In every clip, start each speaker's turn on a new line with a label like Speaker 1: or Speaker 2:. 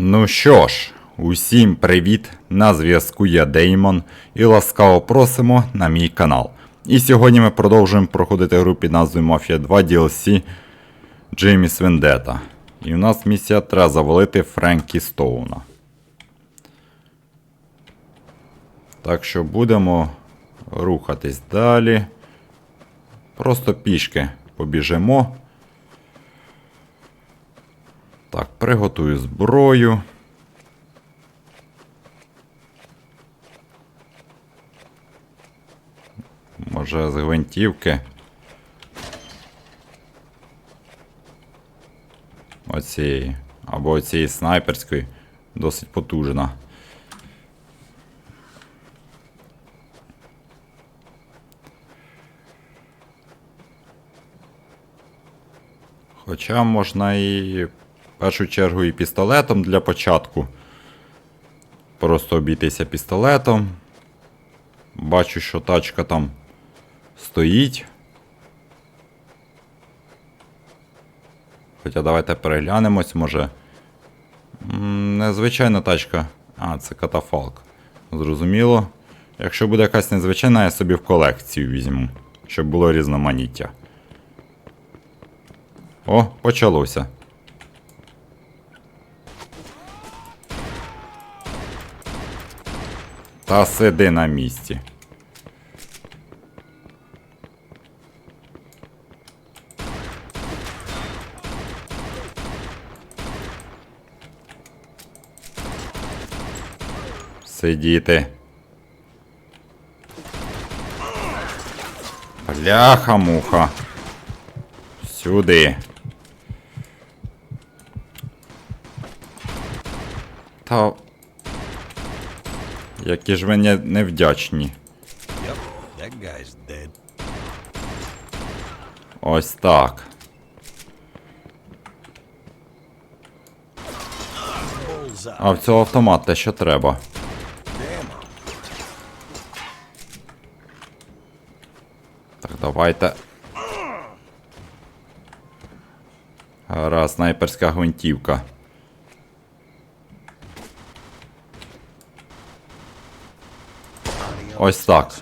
Speaker 1: Ну що ж, усім привіт! На зв'язку я Деймон і ласкаво просимо на мій канал. І сьогодні ми продовжуємо проходити гру під назвою Mafia 2 DLC Джейміс Вендета. І у нас місія треба завалити Френкі Стоуна. Так що будемо рухатись далі. Просто пішки побіжимо. Так, приготую зброю. Може з гвинтівки. Оцієї. Або оцієї снайперської. Досить потужна. Хоча можна і в першу чергу і пістолетом для початку. Просто обійтися пістолетом. Бачу, що тачка там стоїть. Хоча давайте переглянемось, може. Незвичайна тачка. А, це катафалк. Зрозуміло. Якщо буде якась незвичайна, я собі в колекцію візьму, щоб було різноманіття. О, почалося. Та сиди на місці. Сидіти. Бляха-муха. Сюди. Та. Які ж ви не- невдячні. Ось так. А в цього автомат те, що треба. Так, давайте. Гаразд, снайперська гвинтівка. Ось так.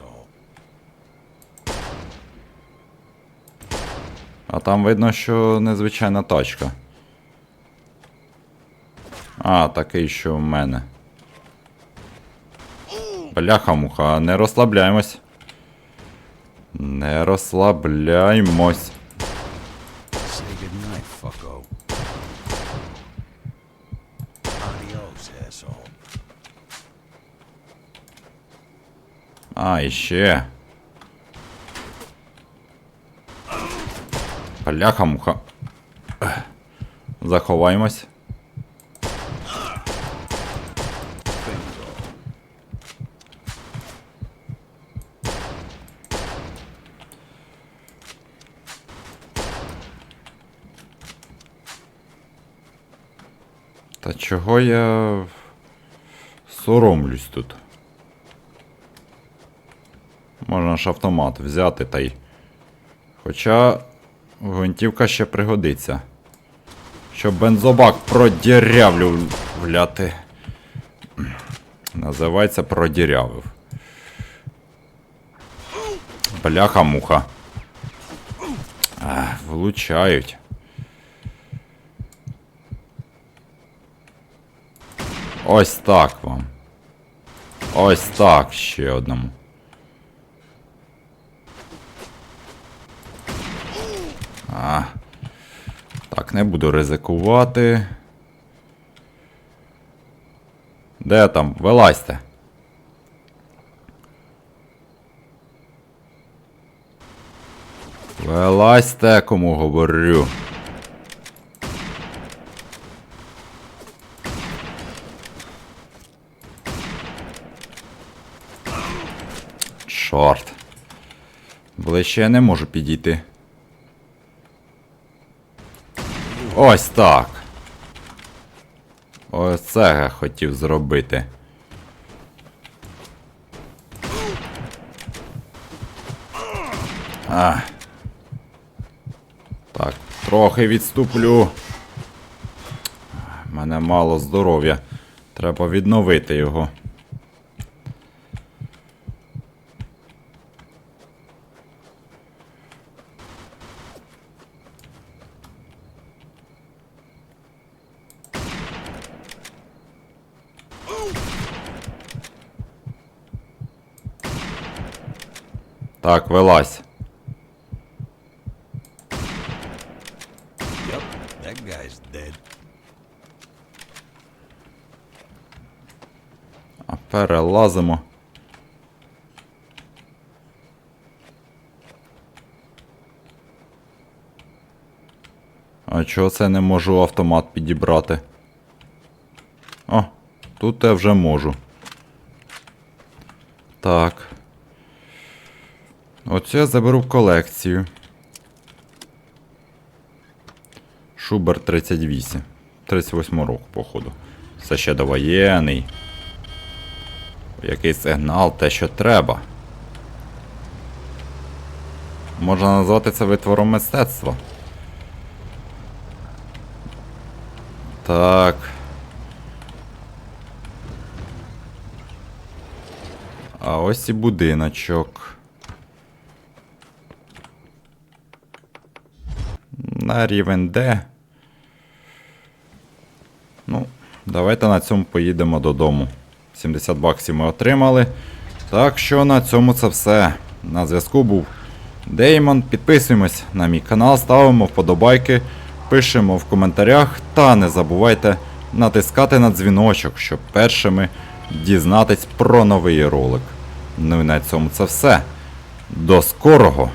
Speaker 1: А там видно, що незвичайна тачка. А, такий, що в мене. Бляха-муха, не розслабляємось. Не розслабляймось.
Speaker 2: Adios, asshole.
Speaker 1: А, іще. Бляха-муха. Ех. Заховаємось. Та чого я соромлюсь тут? Можна ж автомат взяти та й. Хоча гвинтівка ще пригодиться. Щоб бензобак продірявлювляти. Називається продірявив. Бляха-муха. Влучають. Ось так вам. Ось так ще одному. А. Так, не буду ризикувати. Де там? Вилазьте. Вилазьте, кому говорю. Чорт. Ближче я не можу підійти. Ось так. Ось це я хотів зробити. А. Так, трохи відступлю. мене мало здоров'я. Треба відновити його. Так, вилазь.
Speaker 2: Yep, that guy's dead.
Speaker 1: А перелазимо. А чого це не можу автомат підібрати? О, тут я вже можу. Так. Оце я заберу в колекцію. Шубер 38. 38 року, походу. Це ще довоєнний. Який сигнал, те, що треба. Можна назвати це витвором мистецтва. Так. А ось і будиночок. На рівень Д. Ну, давайте на цьому поїдемо додому. 70 баксів ми отримали. Так що на цьому це все. На зв'язку був Деймон. Підписуємось на мій канал, ставимо вподобайки, пишемо в коментарях та не забувайте натискати на дзвіночок, щоб першими дізнатись про новий ролик. Ну і на цьому це все. До скорого!